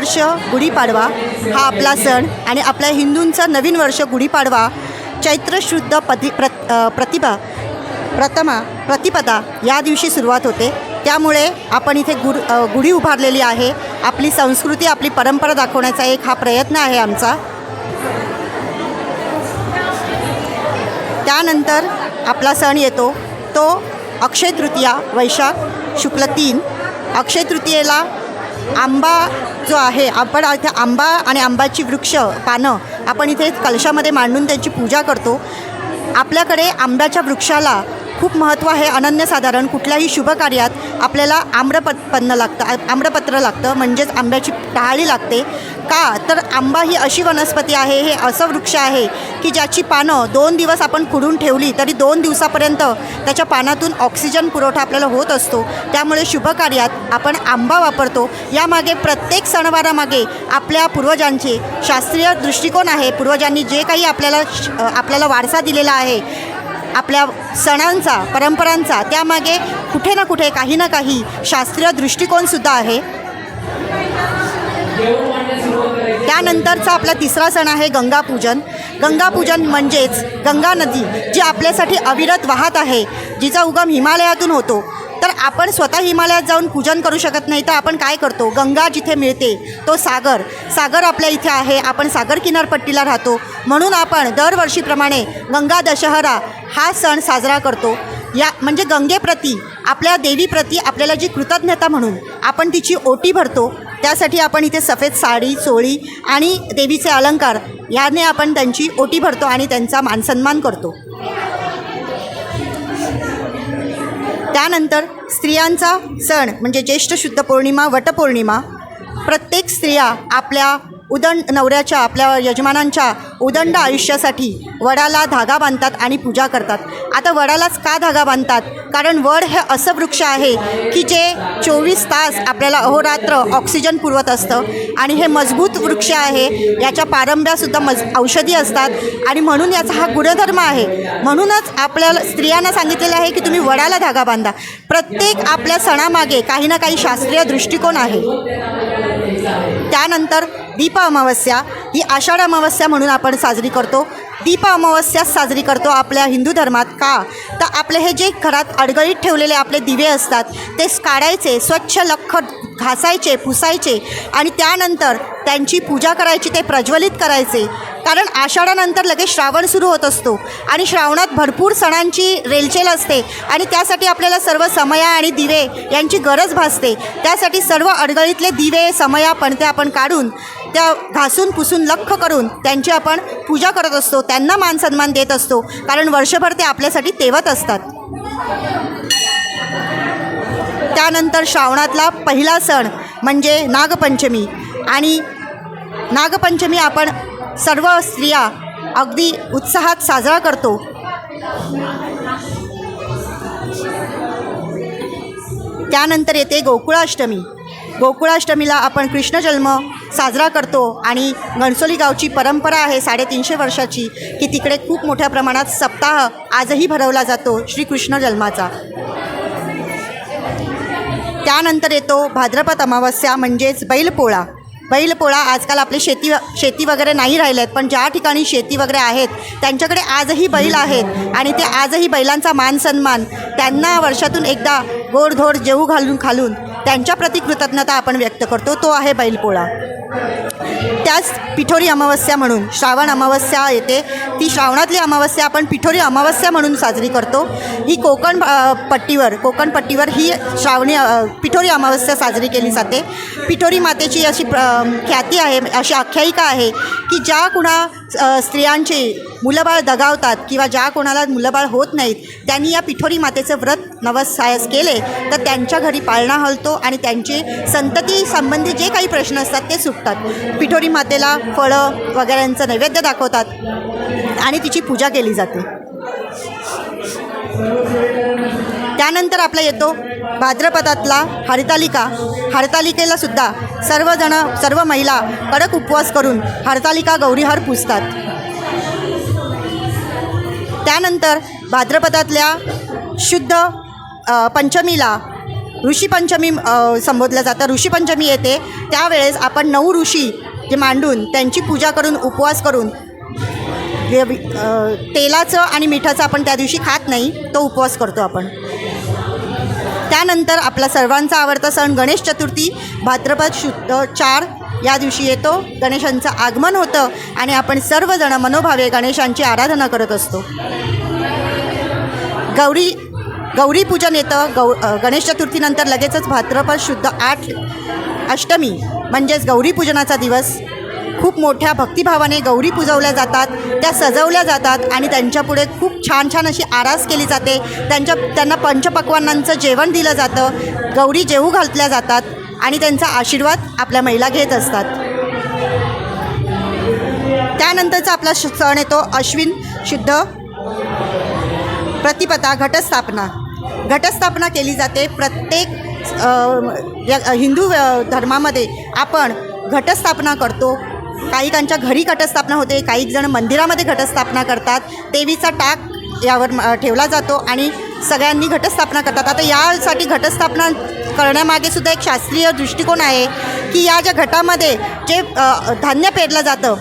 वर्ष गुढीपाडवा हा आपला सण आणि आपल्या हिंदूंचं नवीन वर्ष गुढीपाडवा चैत्र शुद्ध पति प्र प्रतिभा प्रथमा प्रतिपदा या दिवशी सुरुवात होते. त्यामुळे आपण इथे गुढ गुढी उभारलेली आहे. आपली संस्कृती आपली परंपरा दाखवण्याचा एक हा प्रयत्न आहे आमचा. त्यानंतर आपला सण येतो. तो अक्षय तृतीया वैशाख शुक्ल तीन. अक्षय तृतीयेला आंबा जो आहे आपण इथे आंबा आणि आंबाची वृक्ष पानं आपण इथे कलशामध्ये मांडून त्यांची पूजा करतो. आपल्याकडे आंब्याच्या वृक्षाला खूप महत्त्व आहे. अनन्यसाधारण कुठल्याही शुभ कार्यात आपल्याला आम्रपत्पन्न लागतं आम्रपत्र लागतं म्हणजेच आंब्याची टहाळी लागते. का? तर आंबा ही अशी वनस्पती आहे हे असं वृक्ष आहे की ज्याची पानं दोन दिवस आपण खुडून ठेवली तरी दोन दिवसापर्यंत त्याच्या पानातून ऑक्सिजन पुरवठा आपल्याला होत असतो. त्यामुळे शुभकार्यात आपण आंबा वापरतो. यामागे प्रत्येक सणवारामागे आपल्या पूर्वजांचे शास्त्रीय दृष्टिकोन आहे. पूर्वजांनी जे काही आपल्याला श- आपल्याला वारसा दिलेला आहे आपल्या सणांचा परंपरांचा त्यामागे कुठे ना कुठे काही ना काही शास्त्रीय दृष्टिकोनसुद्धा आहे. त्यानंतरचा आपला तिसरा सण आहे गंगापूजन. गंगापूजन म्हणजेच गंगा नदी जी आपल्यासाठी अविरत वाहत आहे जिचा उगम हिमालयातून होतो. तर आपण स्वतः हिमालयात जाऊन पूजन करू शकत नाही तर आपण काय करतो? गंगा जिथे मिळते तो सागर. सागर आपल्या इथे आहे आपण सागर किनारपट्टीला राहतो. म्हणून आपण दरवर्षीप्रमाणे गंगा दशहरा हा सण साजरा करतो. या म्हणजे गंगेप्रती आपल्या देवीप्रती आपल्याला जी कृतज्ञता म्हणून आपण तिची ओटी भरतो त्यासाठी आपण इथे सफेद साडी चोळी आणि देवीचे अलंकार याने आपण त्यांची ओटी भरतो आणि त्यांचा मानसन्मान करतो. त्यानंतर स्त्रियांचा सण म्हणजे ज्येष्ठ शुद्ध पौर्णिमा वटपौर्णिमा प्रत्येक स्त्रिया आपल्या उदंड नवऱ्याच्या आपल्या यजमानांच्या उदंड आयुष्यासाठी वडाला धागा बांधतात आणि पूजा करतात. आता वडालाच का धागा बांधतात? कारण वड हे असं वृक्ष आहे की जे चोवीस तास आपल्याला अहोरात्र ऑक्सिजन पुरवत असतं आणि हे मजबूत वृक्ष आहे. याच्या पारंब्यासुद्धा मज औषधी असतात आणि म्हणून याचा हा गुणधर्म आहे. म्हणूनच आपल्याला स्त्रियांना सांगितलेलं आहे की तुम्ही वडाला धागा बांधा. प्रत्येक आपल्या सणामागे काही ना काही शास्त्रीय दृष्टिकोन आहे. त्यानंतर दीप अमावस्या ही आषाढ अमावस्या म्हणून आपण साजरी करतो. दीप अमावस्या साजरी करतो आपल्या हिंदू धर्मात का? तर आपले हे जे घरात अडगळीत ठेवलेले आपले दिवे असतात ते काढायचे स्वच्छ लख घासायचे पुसायचे आणि त्यानंतर त्यांची पूजा करायची ते प्रज्वलित करायचे. कारण आषाढानंतर लगेच श्रावण सुरू होत असतो आणि श्रावणात भरपूर सणांची रेलचेल असते आणि त्यासाठी आपल्याला सर्व समया आणि दिवे यांची गरज भासते. त्यासाठी सर्व अडगळीतले दिवे समया पणते आपण काढून त्या घासून पुसून लख करून त्यांची आपण पूजा करत असतो. त्यांना मानसन्मान देत असतो. कारण वर्षभर ते आपल्यासाठी तेवत असतात. त्यानंतर श्रावणातला पहिला सण म्हणजे नागपंचमी. आणि नागपंचमी आपण सर्व स्त्रिया अगदी उत्साहात साजरा करतो. त्यानंतर येते गोकुळाष्टमी. गोकुळाष्टमीला आपण कृष्णजन्म साजरा करतो आणि घणसोली गावची परंपरा आहे साडेतीनशे वर्षाची की तिकडे खूप मोठ्या प्रमाणात सप्ताह आजही भरवला जातो श्रीकृष्ण जन्माचा. त्यानंतर येतो भाद्रपद अमावस्या म्हणजेच बैलपोळा. बैलपोळा आजकाल आपली शेती शेती वगैरे नाही राहिले आहेत पण ज्या ठिकाणी शेती वगैरे आहेत त्यांच्याकडे आजही बैल आहेत आणि ते आजही बैलांचा मान सन्मान त्यांना वर्षातून एकदा गोडधोड जेऊ घालून खालून त्यांच्याप्रती कृतज्ञता आपण व्यक्त करतो तो आहे बैलपोळा. त्याच पिठोरी अमावस्या म्हणून श्रावण अमावस्या येते ती श्रावणातली अमावस्या आपण पिठोरी अमावस्या म्हणून साजरी करतो. ही कोकण पट्टीवर कोकण पट्टीवर ही श्रावणी पिठोरी अमावस्या साजरी केली जाते. पिठोरी मातेची अशी ख्याती आहे अशी आख्यायिका आहे की ज्या कुणा स्त्रियांचे मुलंबाळ दगावतात किंवा ज्या कोणाला मुलंबाळ होत नाहीत त्यांनी या पिठोरी मातेचं व्रत नवसायस केले तर त्यांच्या घरी पाळणा हलतो आणि त्यांची संतती संबंधी जे काही प्रश्न असतात ते सुटतात. पिठोरी मातेला फळं वगैरेंचं नैवेद्य दाखवतात आणि तिची पूजा केली जाते. त्यानंतर आपला येतो भाद्रपदातला हरतालिका. हरतालिकेला सुद्धा सर्वजण सर्व महिला कडक उपवास करून हरतालिका गौरीहार पुजतात. त्यानंतर भाद्रपदातल्या शुद्ध पंचमीला ऋषीपंचमी संबोधलं जातं. ऋषीपंचमी येते. त्यावेळेस आपण नऊ ऋषी जे मांडून त्यांची पूजा करून उपवास करून जे तेलाचं आणि मिठाचं आपण त्या दिवशी खात नाही तो उपवास करतो आपण. त्यानंतर आपला सर्वांचा आवडता सण गणेश चतुर्थी. भाद्रपद शुद्ध चार या दिवशी येतो. गणेशांचं आगमन होतं आणि आपण सर्वजण मनोभावे गणेशांची आराधना करत असतो. गौरी गौरी पूजन येतं. गौ गणेश चतुर्थीनंतर लगेचच भाद्रपद शुद्ध आठ अष्टमी म्हणजेच गौरी पूजनाचा दिवस. खूप मोठ्या भक्तिभावाने गौरी पुजवल्या जातात त्या सजवल्या जातात आणि त्यांच्यापुढे खूप छान छान अशी आरास केली जाते. त्यांच्या त्यांना पंचपक्वानांचं जेवण दिलं जातं. गौरी जेवू घातल्या जातात आणि त्यांचा आशीर्वाद आपल्या महिला घेत असतात. त्यानंतरचा आपला श- सण येतो अश्विन शुद्ध प्रतिपदा घटस्थापना. घटस्थापना केली जाते. प्रत्येक हिंदू धर्मामध्ये आपण घटस्थापना करतो. काहीकांच्या घरी घटस्थापना होते काही जण मंदिरामध्ये घटस्थापना करतात. देवीचा टाक यावर ठेवला जातो आणि सगळ्यांनी घटस्थापना करतात. आता यासाठी घटस्थापना करण्यामागे सुद्धा एक शास्त्रीय दृष्टिकोन आहे की या ज्या घटामध्ये जे धान्य पेरलं जातं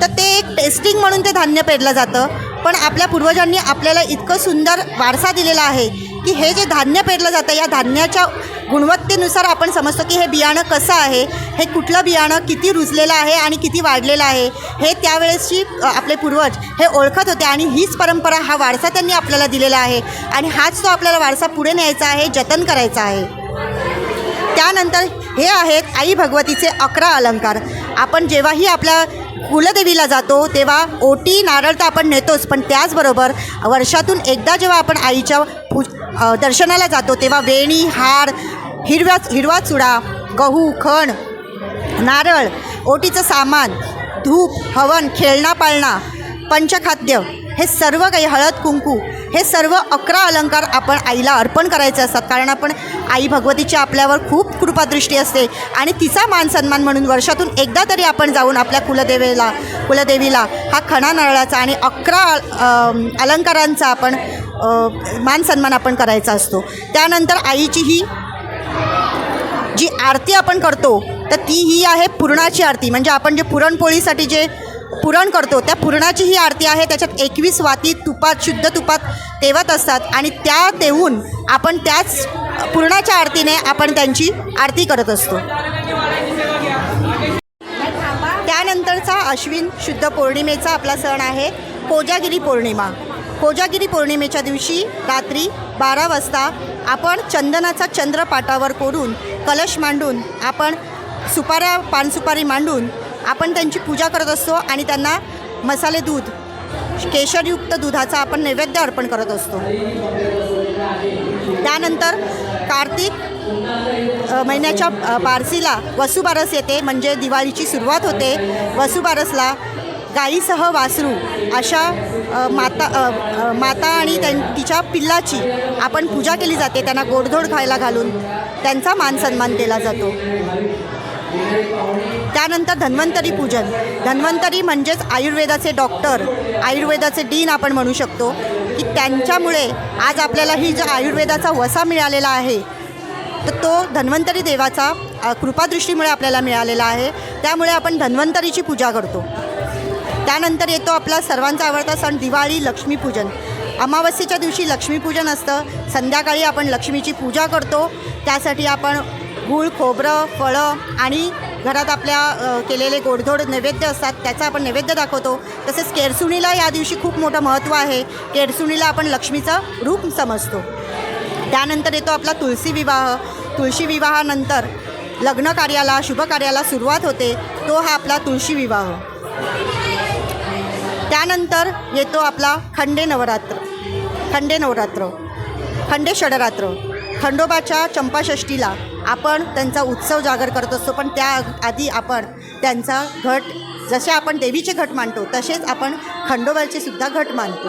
तर ते एक टेस्टिंग म्हणून ते धान्य पेरलं जातं. पण आपल्या पूर्वजांनी आपल्याला इतकं सुंदर वारसा दिलेला आहे की हे जे धान्य पेरलं जातं या धान्याच्या गुणवत्तेनुसार आपण समजतो की हे बियाणं कसं आहे हे कुठलं बियाणं किती रुजलेलं आहे आणि किती वाढलेलं आहे हे त्यावेळेसची आपले पूर्वज हे ओळखत होते आणि हीच परंपरा हा वारसा त्यांनी आपल्याला दिलेला आहे. आणि हाच तो आपल्याला वारसा पुढे न्यायचा आहे जतन करायचा आहे. त्यानंतर हे आहेत आई भगवतीचे अकरा अलंकार. आपण जेव्हाही आपल्या कुलदेवीला जातो तेव्हा ओटी नारळ तर आपण नेतोच पण त्याचबरोबर वर्षातून एकदा जेव्हा आपण आईच्या पू दर्शनाला जातो तेव्हा वेणी हार हिरव्या हिरवा चुडा गहू खण नारळ ओटीचं सामान धूप हवन खेळणा पाळणा पंचखाद्य हे सर्व काही हळद कुंकू हे सर्व अकरा अलंकार आपण आईला अर्पण करायचे असतात. कारण आपण आई भगवतीची आपल्यावर खूप कृपादृष्टी असते आणि तिचा मान सन्मान म्हणून वर्षातून एकदा तरी आपण जाऊन आपल्या कुलदेवेला कुलदेवीला हा खणा नारळाचा आणि अकरा अलंकारांचा आपण मान सन्मान आपण करायचा असतो. त्यानंतर आईची ही जी आरती आपण करतो तर ती ही आहे पुरणाची आरती. म्हणजे आपण जे पुरणपोळीसाठी जे पुरण करतो. त्या पुरणाची ही आरती आहे. त्याच्यात एकवीस वाती तुपात शुद्ध तुपात तेवत असतात. आणि त्या तेवून आपण त्याच पुरणाच्या आरतीने आपण त्यांची आरती करत असतो. त्यानंतरचा अश्विन शुद्ध पौर्णिमेचा आपला सण आहे. कोजागिरी पौर्णिमा. कोजागिरी पौर्णिमेच्या दिवशी रात्री बारा वाजता आपण चंदनाचा चंद्र पाटावर कोरून कलश मांडून आपण सुपाऱ्या पानसुपारी मांडून आपण त्यांची पूजा करत असतो आणि त्यांना मसाले दूध केशरयुक्त दुधाचा आपण नैवेद्य अर्पण करत असतो. त्यानंतर कार्तिक महिन्याच्या बारसीला वसुबारस येते म्हणजे दिवाळीची सुरुवात होते. वसुबारसला गाईसह वासरू अशा माता माता आणि त्यां तिच्या पिल्लाची आपण पूजा केली जाते. त्यांना गोडधोड खायला घालून त्यांचा मान सन्मान केला जातो. त्यानंतर धन्वंतरी पूजन. धन्वंतरी म्हणजेच आयुर्वेदाचे डॉक्टर आयुर्वेदाचे डीन आपण म्हणू शकतो की त्यांच्यामुळे आज आपल्याला ही जो आयुर्वेदाचा वसा मिळालेला आहे तर तो धन्वंतरी देवाचा कृपादृष्टीमुळे आपल्याला मिळालेला आहे. त्यामुळे आपण धन्वंतरीची पूजा करतो. त्यानंतर येतो आपला सर्वांचा आवडता सण दिवाळी लक्ष्मीपूजन अमावस्येच्या दिवशी लक्ष्मीपूजन असतं. संध्याकाळी आपण लक्ष्मीची पूजा करतो. त्यासाठी आपण गूळ खोबरं फळं आणि घरात आपल्या केलेले गोडधोड नैवेद्य असतात त्याचा आपण नैवेद्य दाखवतो. तसेच केरसुणीला या दिवशी खूप मोठं महत्त्व आहे. केरसुणीला आपण लक्ष्मीचं रूप समजतो. त्यानंतर येतो आपला तुळशी विवाह. तुळशी विवाहानंतर लग्न कार्याला शुभ कार्याला सुरुवात होते. तो हा आपला तुळशी विवाह. त्यानंतर येतो आपला खंडे नवरात्र. खंडे नवरात्र. खंडे षडरात्र. खंडोबाच्या चंपाषष्टीला आपण त्यांचा उत्सव जागर करत असतो पण त्या आधी आपण त्यांचा घट जसे आपण देवीचे घट मानतो तसेच आपण खंडोबाचे सुद्धा घट मानतो.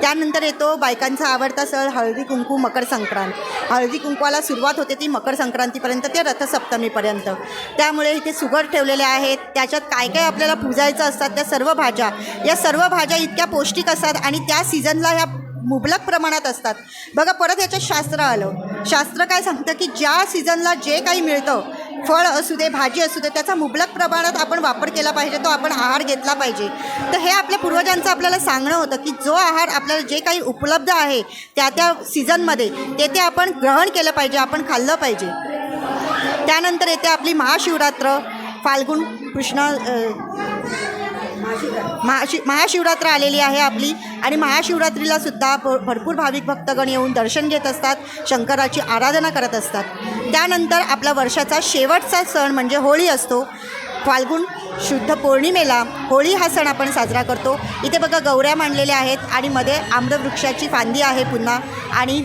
त्यानंतर येतो बायकांचा आवडता सण हळदी कुंकू मकर संक्रांत. हळदी कुंकवाला सुरुवात होते ती मकर संक्रांतीपर्यंत ते रथसप्तमीपर्यंत. त्यामुळे इथे सुगर ठेवलेले आहेत. त्याच्यात काय काय आपल्याला पूजायचं असतात त्या सर्व भाज्या. या सर्व भाज्या इतक्या पौष्टिक असतात आणि त्या सीझनला ह्या मुबलक प्रमाणात असतात. बघा परत याच्यात शास्त्र आलं. शास्त्र काय सांगतं की ज्या सीझनला जे काही मिळतं फळ असू दे भाजी असू दे त्याचा मुबलक प्रमाणात आपण वापर केला पाहिजे तो आपण आहार घेतला पाहिजे. तर हे आपल्या पूर्वजांचं आपल्याला सांगणं होतं की जो आहार आपल्याला जे काही उपलब्ध आहे त्या त्या सीझनमध्ये ते ते आपण ग्रहण केलं पाहिजे आपण खाल्लं पाहिजे. त्यानंतर येते आपली महाशिवरात्र. फाल्गुन कृष्ण महाशि महाशिवरात्र आलेली आहे आपली. आणि महाशिवरात्रीला सुद्धा भ भरपूर भाविक भक्तगण येऊन दर्शन घेत असतात शंकराची आराधना करत असतात. त्यानंतर आपला वर्षाचा शेवटचा सण म्हणजे होळी असतो. फाल्गुन शुद्ध पौर्णिमेला होळी हा सण आपण साजरा करतो. इथे बघा गौऱ्या मांडलेल्या आहेत आणि मध्ये आम्रवृक्षाची फांदी आहे पुन्हा. आणि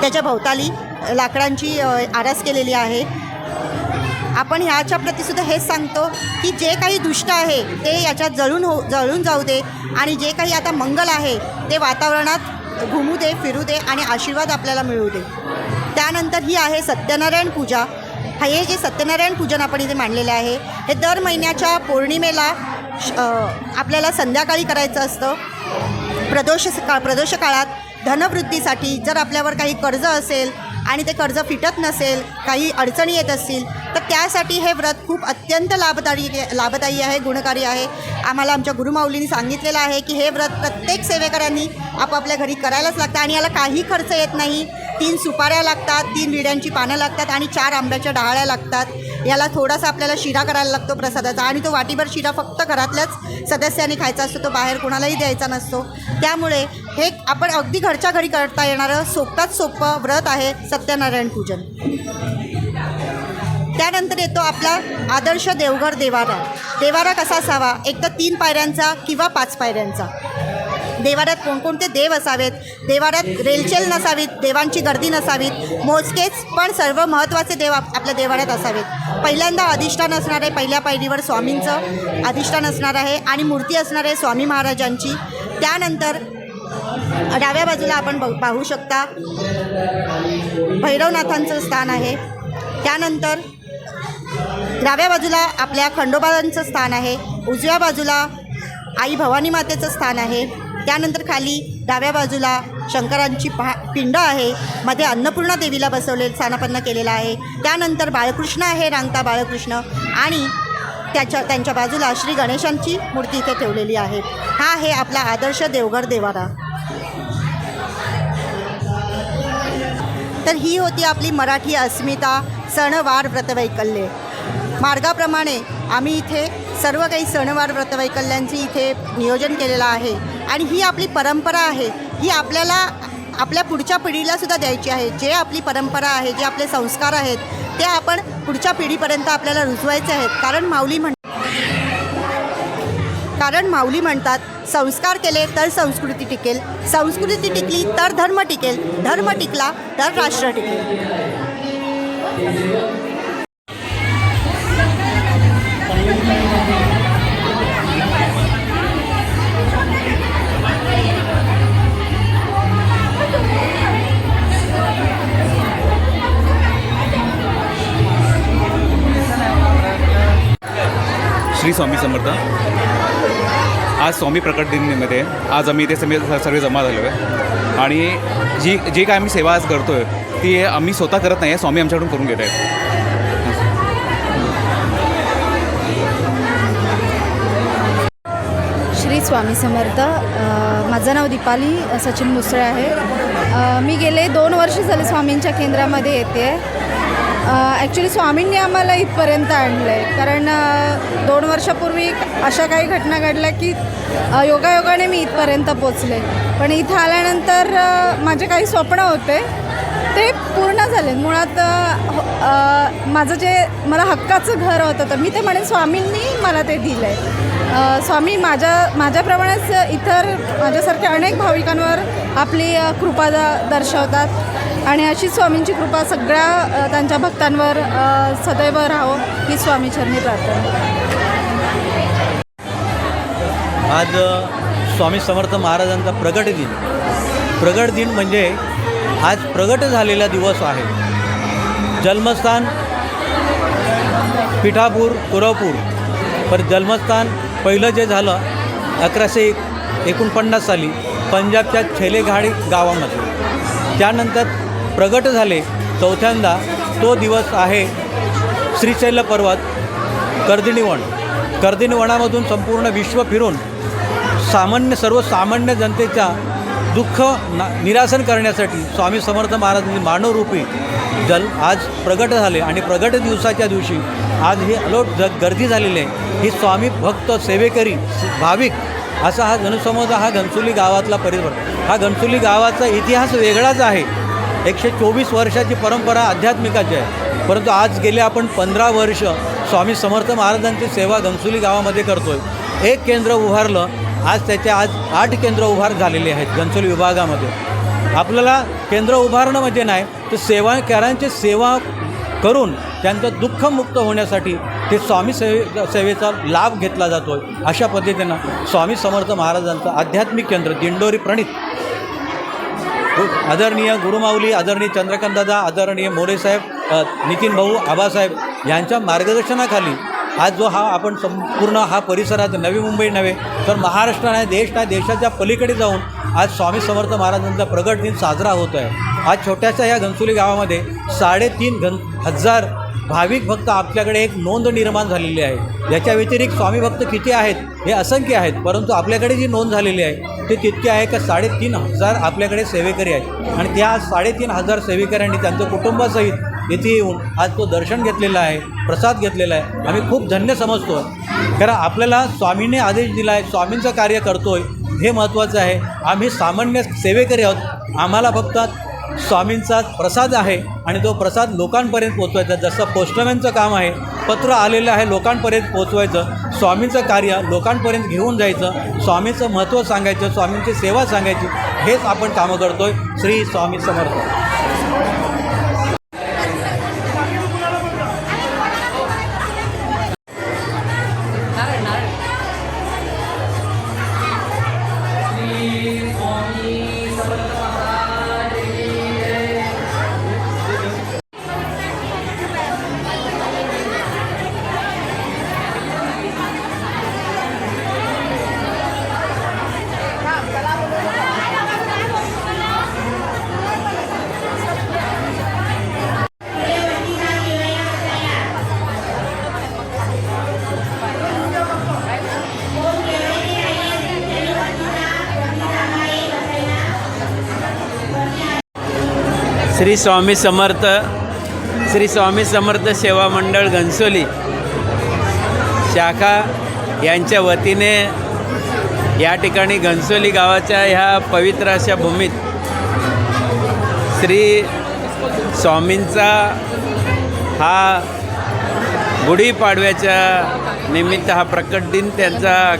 त्याच्या भोवताली लाकडांची आरास केलेली आहे. आपण ह्याच्या प्रतीसुद्धा हेच सांगतो की जे काही दुष्ट आहे ते याच्यात जळून हो जळून जाऊ दे. आणि जे काही आता मंगल आहे ते वातावरणात घुमू दे फिरू दे आणि आशीर्वाद आपल्याला मिळू दे. त्यानंतर ही आहे सत्यनारायण पूजा. हा हे जे सत्यनारायण पूजन आपण इथे मांडलेलं आहे हे दर महिन्याच्या पौर्णिमेला श- आपल्याला संध्याकाळी करायचं असतं. प्रदोष का प्रदोष काळात धनवृद्धीसाठी जर आपल्यावर काही कर्ज असेल आणि ते कर्ज फिटत नसेल काही अडचणी येत असतील तर त्यासाठी हे व्रत खूप अत्यंत लाभदायी लाभदायी आहे गुणकारी आहे. आम्हाला आमच्या गुरुमाऊलींनी सांगितलेलं आहे की हे व्रत प्रत्येक सेवेकरांनी आपापल्या घरी करायलाच लागतं आणि याला काही खर्च येत नाही. तीन सुपाऱ्या लागतात तीन विड्यांची पानं लागतात आणि चार आंब्याच्या डहाळ्या लागतात. याला थोडासा आपल्याला शिरा करायला लागतो प्रसादाचा आणि तो वाटीभर शिरा फक्त घरातल्याच सदस्यांनी खायचा असतो तो बाहेर कोणालाही द्यायचा नसतो. त्यामुळे हे आपण अगदी घरच्या घरी करता येणारं सोपात सोपं व्रत आहे सत्यनारायण पूजन. त्यानंतर येतो आपला आदर्श देवघर देवारा. देवारा कसा असावा? एक तर तीन पायऱ्यांचा किंवा पाच पायऱ्यांचा. देवाऱ्यात कोणकोणते देव असावेत? देवाऱ्यात रेलचेल नसावीत देवांची गर्दी नसावीत. मोजकेच पण सर्व महत्त्वाचे देव आप- आपल्या देवाऱ्यात असावेत. पहिल्यांदा अधिष्ठान असणार आहे पहिल्या पायरीवर स्वामींचं. अधिष्ठान असणार आहे आणि मूर्ती असणार आहे स्वामी महाराजांची. त्यानंतर डाव्या बाजूला आपण बघ पाहू शकता भैरवनाथांचं स्थान आहे. त्यानंतर डाव्या बाजूला आपल्या खंडोबांचं स्थान आहे. उजव्या बाजूला आई भवानी मातेचं स्थान आहे. त्यानंतर खाली डाव्या बाजूला शंकरांची पहा पिंड आहे. मध्ये अन्नपूर्णा देवीला बसवले स्थानापन्न केलेलं आहे. त्यानंतर बाळकृष्ण आहे रांगता बाळकृष्ण. आणि त्याच्या त्यांच्या बाजूला श्री गणेशांची मूर्ती इथे ठेवलेली आहे. हा आहे आपला आदर्श देवघर देवारा. तर ही होती आपली मराठी अस्मिता सणवार व्रतवैकल्ये. मार्गाप्रमाणे आम्ही इथे सर्व काही सणवार व्रतवैकल्यांचे इथे नियोजन केलेलं आहे. आणि ही आपली परंपरा आहे. ही आपल्याला आपल्या पुढच्या पिढीला सुद्धा द्यायची आहे. जे आपली परंपरा आहे जे आपले संस्कार आहेत ते आपण पुढच्या पिढीपर्यंत आपल्याला रुजवायचे आहेत. कारण माऊली म्हण कारण माऊली म्हणतात संस्कार केले तर संस्कृती टिकेल संस्कृती टिकली तर धर्म टिकेल धर्म टिकला तर राष्ट्र टिकेल. श्री स्वामी समर्थ. आज स्वामी प्रकट दिनमध्ये आज आम्ही इथे सम सर्व जमा झालो आहे आणि जी जी काय आम्ही सेवा आज करतो आहे ती आम्ही स्वतः करत नाही आहे स्वामी आमच्याकडून करून घेत आहेत. श्री स्वामी समर्थ माझं नाव दीपाली सचिन मुसळे आहे. मी गेले दोन वर्ष झाले स्वामींच्या केंद्रामध्ये येते. ॲक्च्युली स्वामींनी आम्हाला इथपर्यंत आणलं आहे कारण दोन वर्षापूर्वी अशा काही घटना घडल्या की योगायोगाने मी इथपर्यंत पोचले. पण इथं आल्यानंतर माझे काही स्वप्न होते. ते पूर्ण झाले. मुळात हो- माझं जे मला हक्काचं घर होतं तर मी ते म्हणेन स्वामींनी मला ते दिलं आहे स्वामी माझ्या माझ्याप्रमाणेच इतर माझ्यासारख्या अनेक भाविकांवर आपली कृपा दर्शवतात. आणि अशी स्वामींची कृपा सगळ्या त्यांच्या भक्तांवर सदैव राहो ही स्वामीचरणी प्रार्थना. आज स्वामी समर्थ महाराजांचा प्रगट दिन. प्रगट दिन म्हणजे आज प्रगट झालेला दिवस आहे. जन्मस्थान पिठापूर कुरवपूर पर जन्मस्थान पहिलं जे झालं अकराशे एक एकोणपन्नास साली पंजाबच्या छेलेघाडी गावामध्ये. त्यानंतर प्रगट झाले. चौथ्यांदा तो दिवस आहे श्रीशैल पर्वत कर्दिनीवण कर्दिनीवनामधून संपूर्ण विश्व फिरून सामान्य सर्वसामान्य जनतेच्या दुःख ना निरासन करण्यासाठी स्वामी समर्थ महाराजांनी मानवरूपी जल आज प्रगट झाले आणि प्रगट दिवसाच्या दिवशी आज ही अलोट जग गर्दी झालेली आहे. ही स्वामी भक्त सेवेकरी भाविक असा हा जनसमुदाय हा घनसुली गावातला परिसर. हा घनसुली गावाचा इतिहास वेगळाच आहे. एकशे चोवीस वर्षाची परंपरा आध्यात्मिकाची आहे. परंतु आज गेले आपण पंधरा वर्ष स्वामी समर्थ महाराजांची सेवा घनसोली गावामध्ये करतो आहे एक केंद्र उभारलं आज त्याचे आज आठ केंद्र उभार झालेले आहेत घनसोली विभागामध्ये. आपल्याला केंद्र उभारणं म्हणजे नाही तर सेवाकारांची सेवा करून त्यांचं दुःखमुक्त होण्यासाठी ते स्वामी सेवे सेवेचा लाभ घेतला जातो आहे अशा पद्धतीनं स्वामी समर्थ महाराजांचं आध्यात्मिक केंद्र दिंडोरी प्रणित. आदरणीय गुरुमाऊली आदरणीय चंद्रकांतदादा आदरणीय मोरेसाहेब अ, नितीन भाऊ आबासाहेब यांच्या मार्गदर्शनाखाली आज जो हा आपण संपूर्ण हा परिसरात नवी मुंबई नव्हे तर महाराष्ट्र नाही देश नाही देशाच्या पलीकडे जाऊन आज स्वामी समर्थ महाराजांचा प्रगट दिन साजरा होत आहे. आज छोट्याशा या घनसुली गावामध्ये साडेतीन घन हजार भाविक भक्त आपल्याकडे एक नोंद निर्माण झालेली आहे. याच्या व्यतिरिक्त स्वामी भक्त किती आहेत हे असंख्य आहेत परंतु आपल्याकडे जी नोंद झालेली आहे ते तितके आहे का साडेतीन हजार आपल्याकडे सेवेकरी आहेत. आणि त्या साडेतीन हजार सेवेकऱ्यांनी त्यांचं कुटुंबासहित इथे येऊन आज तो दर्शन घेतलेला आहे प्रसाद घेतलेला आहे. आम्ही खूप धन्य समजतो. कारण आपल्याला स्वामीने आदेश दिला आहे स्वामींचं कार्य करतो आहे हे महत्त्वाचं आहे. आम्ही सामान्य सेवेकरी आहोत. आम्हाला फक्त स्वामींचा प्रसाद आहे आणि तो प्रसाद लोकांपर्यंत पोचवायचा जसं पोस्टमॅनचं काम आहे पत्र आलेलं आहे लोकांपर्यंत पोचवायचं स्वामींचं कार्य लोकांपर्यंत घेऊन जायचं. स्वामीचं महत्त्व सांगायचं स्वामींची सेवा सांगायची. हेच आपण कामं करतो आहे श्री स्वामी समर्थ. श्री स्वामी समर्थ श्री स्वामी समर्थ सेवा मंडळ घनसोली. शाखा यांच्या वतीने या ठिकाणी घनसोली गावाच्या ह्या पवित्र अशा भूमीत श्री स्वामींचा हा गुढीपाडव्याच्या निमित्त हा प्रकट दिन त्यांचा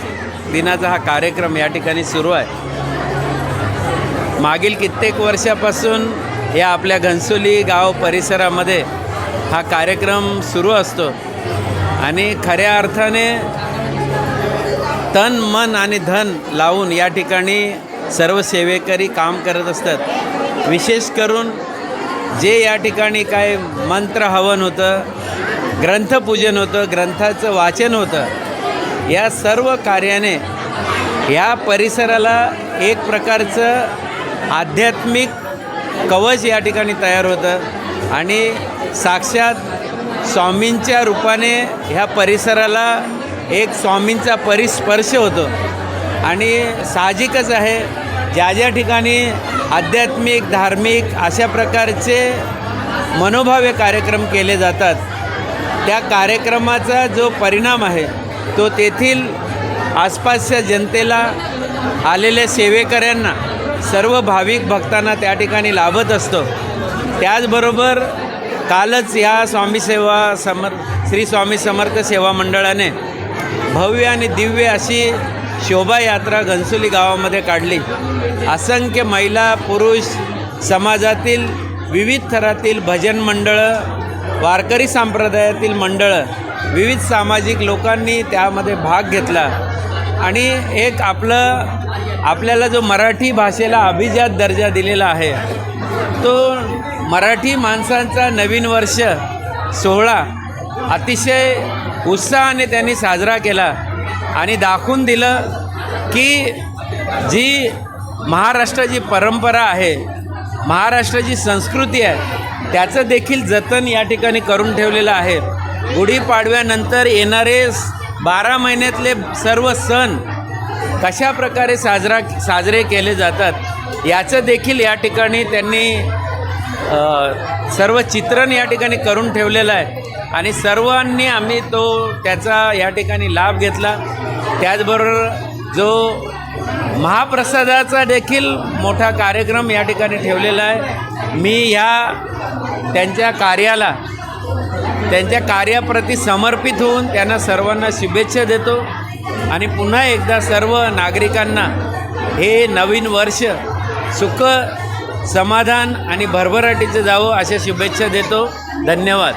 दिनाचा हा कार्यक्रम या ठिकाणी सुरू आहे. मागील कित्येक वर्षापासून या आपल्या घनसोली गाव परिसरामध्ये हा कार्यक्रम सुरू असतो. आणि खऱ्या अर्थाने तन मन आणि धन लावून या ठिकाणी सर्व सेवेकरी काम करत असतात. विशेष करून जे या ठिकाणी काय मंत्र हवन होतं ग्रंथपूजन होतं ग्रंथाचं वाचन होतं या सर्व कार्याने या परिसराला एक प्रकारचं आध्यात्मिक कवच या ठिकाणी तयार होतं. आणि साक्षात स्वामींच्या रूपाने ह्या परिसराला एक स्वामींचा परिस्पर्श होतो. आणि साहजिकच आहे ज्या ज्या ठिकाणी आध्यात्मिक धार्मिक अशा प्रकारचे मनोभावे कार्यक्रम केले जातात त्या कार्यक्रमाचा जो परिणाम आहे तो तेथील आसपासच्या जनतेला आलेल्या सेवेकऱ्यांना सर्व भाविक भक्तांना त्या ठिकाणी लाभत असतं. त्याचबरोबर कालच या स्वामी सेवा समर श्री स्वामी समर्थ सेवा मंडळाने भव्य आणि दिव्य अशी शोभायात्रा घनसोली गावामध्ये काढली. असंख्य महिला पुरुष समाजातील विविध थरातील भजन मंडळं वारकरी संप्रदायातील मंडळं विविध सामाजिक लोकांनी त्यामध्ये भाग घेतला. आणि एक आपलं आपल्याला जो मराठी भाषेला अभिजात दर्जा दिलेला आहे तो मराठी माणसांचा नवीन वर्ष सोहळा अतिशय उत्साहाने त्यांनी साजरा केला आणि दाखवून दिलं की जी महाराष्ट्राची परंपरा आहे महाराष्ट्राची संस्कृती आहे त्याचं देखील जतन या ठिकाणी करून ठेवलेलं आहे. गुढीपाडव्यानंतर येणारे बारा महिन्यातले सर्व सण कशा प्रकारे साजरा साजरे केले जातात याचं देखील या ठिकाणी त्यांनी सर्व चित्रण या ठिकाणी करून ठेवलेलं आहे. आणि सर्वांनी आम्ही तो त्याचा या ठिकाणी लाभ घेतला. त्याचबरोबर जो महाप्रसादाचा देखील मोठा कार्यक्रम या ठिकाणी ठेवलेला आहे. मी ह्या त्यांच्या कार्याला त्यांच्या कार्याप्रती समर्पित होऊन त्यांना सर्वांना शुभेच्छा देतो. आणि पुन्हा एकदा सर्व नागरिकांना हे नवीन वर्ष सुख समाधान आणि भरभराटीचं जावं अशा शुभेच्छा देतो. धन्यवाद.